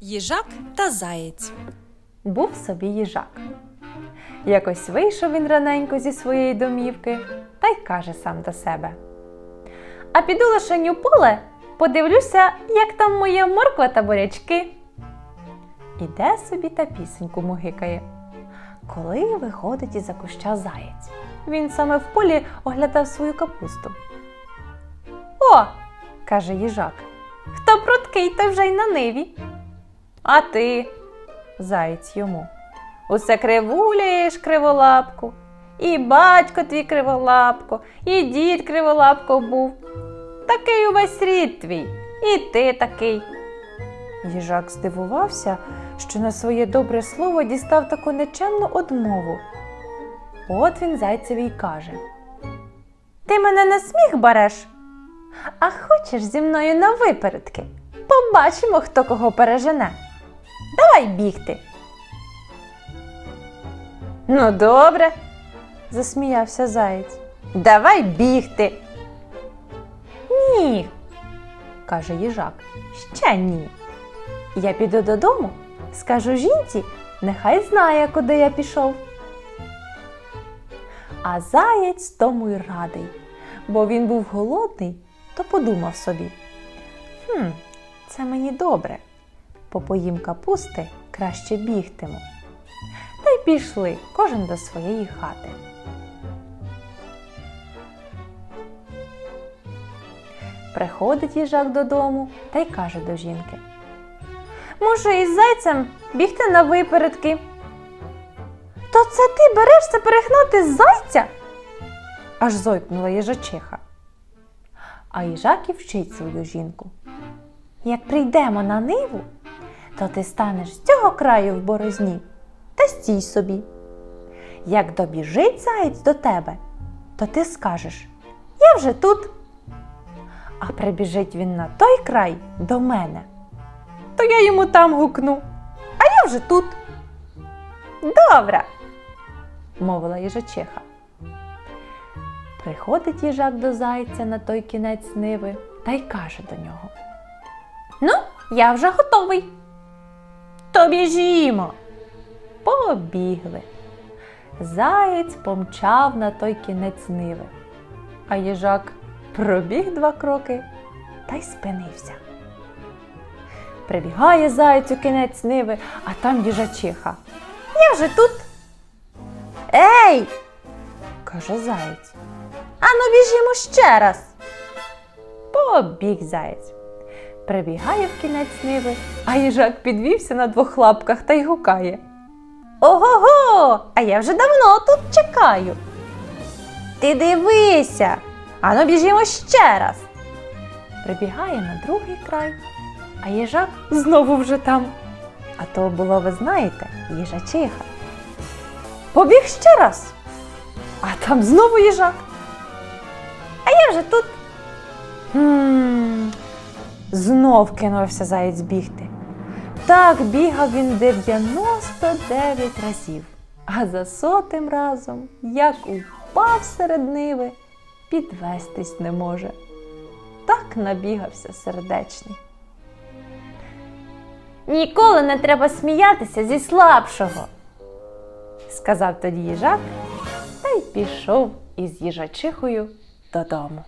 Їжак та заєць. Був собі їжак. Якось вийшов він раненько зі своєї домівки та й каже сам до себе: А піду лишень поле, подивлюся, як там моя морква та бурячки. Іде собі та пісеньку мугикає. Коли виходить із-за куща заєць, він саме в полі оглядав свою капусту. Каже їжак, хто пруткий, той вже й на ниві. А ти, заєць йому. Усе кривуляєш криволапку. І батько твій криволапко, і дід криволапко був. Такий увесь рід твій, і ти такий. Їжак здивувався, що на своє добре слово дістав таку нечемну одмову. От він зайцеві й каже: Ти мене на сміх береш? А хочеш зі мною на випередки? Побачимо, хто кого пережене. Давай бігти. Ну, добре, засміявся заєць. Давай бігти. Ні, каже їжак. Ще ні. Я піду додому, скажу жінці, нехай знає, куди я пішов. А заєць тому й радий, бо він був голодний, то подумав собі. Хм, це мені добре. Попоїм капусти краще бігтиму. Та й пішли кожен до своєї хати. Приходить їжак додому та й каже до жінки. Може, із зайцем бігти на випередки. То це ти берешся перегнати зайця? аж зойкнула їжачиха. А їжак і вчить свою жінку. Як прийдемо на ниву, то ти станеш з цього краю в борозні та стій собі. Як добіжить заєць до тебе, то ти скажеш Я вже тут. А прибіжить він на той край до мене, то я йому там гукну, а я вже тут. Добре, мовила їжачиха. Приходить їжак до зайця на той кінець ниви та й каже до нього. Ну, я вже готовий. То біжімо. Побігли. Заєць помчав на той кінець ниви, а їжак пробіг два кроки та й спинився. Прибігає заєць у кінець ниви, а там їжачиха. Я вже тут. Ей! каже заєць. Ану біжімо ще раз. Побіг заєць. Прибігає в кінець ниви, а їжак підвівся на двох лапках та й гукає. Ого-го, а я вже давно тут чекаю. Ти дивися, ану біжімо ще раз. Прибігає на другий край, а їжак знову вже там. А то було, ви знаєте, їжачиха. Побіг ще раз, а там знову їжак. Я вже тут. Хм, знов кинувся заєць бігти. Так бігав він 99 разів, а за сотим разом, як упав серед ниви, підвестись не може. Так набігався сердечний. Ніколи не треба сміятися зі слабшого, сказав тоді їжак та й пішов із їжачихою додому.